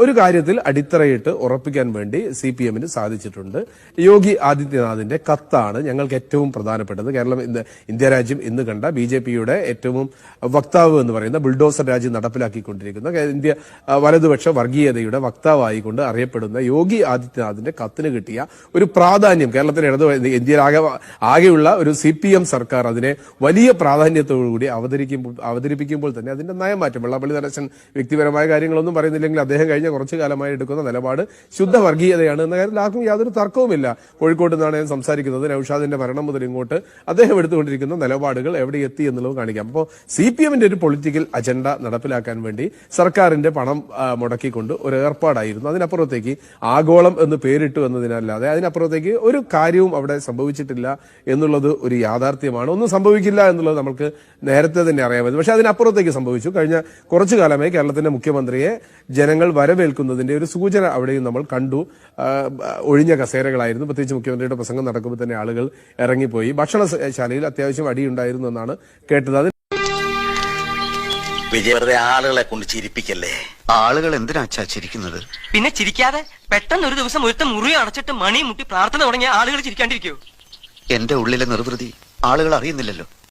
ഒരു കാര്യത്തിൽ അടിത്തറയിട്ട് ഉറപ്പിക്കാൻ വേണ്ടി സി പി എമ്മിന് സാധിച്ചിട്ടുണ്ട്. യോഗി ആദിത്യനാഥിന്റെ കത്താണ് ഞങ്ങൾക്ക് ഏറ്റവും പ്രധാനപ്പെട്ടത്. കേരളം ഇന്ന് ഇന്ത്യ രാജ്യം ഇന്ന് കണ്ട ബി ജെ പിയുടെ ഏറ്റവും വക്താവ് എന്ന് പറയുന്ന ബുൾഡോസർ രാജ്യം നടപ്പിലാക്കിക്കൊണ്ടിരിക്കുന്ന ഇന്ത്യ വലതുപക്ഷ വർഗീയതയുടെ വക്താവായിക്കൊണ്ട് അറിയപ്പെടുന്ന യോഗി ആദിത്യനാഥിന്റെ കത്തിന് കിട്ടിയ ഒരു പ്രാധാന്യം കേരളത്തിലെ ഇടതു ഇന്ത്യയിലാകെ ആകെയുള്ള ഒരു സി പി എം സർക്കാർ അതിനെ വലിയ പ്രാധാന്യത്തോടുകൂടി അവതരിക്കുമ്പോൾ അവതരിപ്പിക്കുമ്പോൾ തന്നെ അതിന്റെ നയമാറ്റം. വെള്ളാപ്പള്ളി നടേശൻ വ്യക്തിപരമായ കാര്യങ്ങളൊന്നും പറയുന്നില്ലെങ്കിൽ അദ്ദേഹം കഴിഞ്ഞ കുറച്ചു കാലമായി എടുക്കുന്ന നിലപാട് ശുദ്ധ വർഗീയതയാണ് എന്ന കാര്യത്തിൽ ആർക്കും യാതൊരു തർക്കവുമില്ല. കോഴിക്കോട് നിന്നാണ് ഞാൻ സംസാരിക്കുന്നത്. നൌഷാദിന്റെ മരണം മുതൽ ഇങ്ങോട്ട് അദ്ദേഹം എടുത്തുകൊണ്ടിരിക്കുന്ന നിലപാടുകൾ എവിടെ എത്തി എന്നുള്ളത് കാണിക്കാം. അപ്പോൾ സി പി എമ്മിന്റെ ഒരു പൊളിറ്റിക്കൽ അജണ്ട നടപ്പിലാക്കാൻ വേണ്ടി സർക്കാരിന്റെ പണം മുടക്കിക്കൊണ്ട് ഒരു ഏർപ്പാടായിരുന്നു. അതിനപ്പുറത്തേക്ക് ആഗോളം എന്ന് പേരിട്ടു എന്നതിനല്ലാതെ അതിനപ്പുറത്തേക്ക് ഒരു കാര്യവും അവിടെ സംഭവിച്ചിട്ടില്ല എന്നുള്ളത് ഒരു യാഥാർത്ഥ്യമാണ്. ഒന്നും സംഭവിക്കില്ല എന്നുള്ളത് നമുക്ക് നേരത്തെ തന്നെ അറിയാമായിരുന്നു. പക്ഷെ അതിനപ്പുറത്തേക്ക് സംഭവിച്ചു. കഴിഞ്ഞ കുറച്ചു കാലമായി കേരളത്തിന്റെ മുഖ്യമന്ത്രിയെ ജനങ്ങൾ വരവേൽക്കുന്നതിന്റെ ഒരു സൂചന അവിടെയും നമ്മൾ കണ്ടു. ഒഴിഞ്ഞ കസേരകളായിരുന്നു. പ്രത്യേകിച്ച് മുഖ്യമന്ത്രിയുടെ പ്രസംഗം നടക്കുമ്പോൾ തന്നെ ആളുകൾ ഇറങ്ങിപ്പോയി. ഭക്ഷണശാലയിൽ അത്യാവശ്യം അടിയുണ്ടായിരുന്നു എന്നാണ് കേട്ടത്. അത് വിജയ വെറുതെ ആളുകളെ കൊണ്ട് ചിരിപ്പിക്കല്ലേ? ആളുകൾ എന്തിനാ അച്ഛാ ചിരിക്കുന്നത്? പിന്നെ ചിരിക്കാതെ പെട്ടെന്ന് ഒരു ദിവസം ഒരുത്ത മുറി അടച്ചിട്ട് മണി മുട്ടി പ്രാർത്ഥന തുടങ്ങിയ ആളുകൾ ചിരിക്കാണ്ടിരിക്കോ. എന്റെ ഉള്ളിലെ നിർവൃതി ആളുകൾ അറിയുന്നില്ലല്ലോ.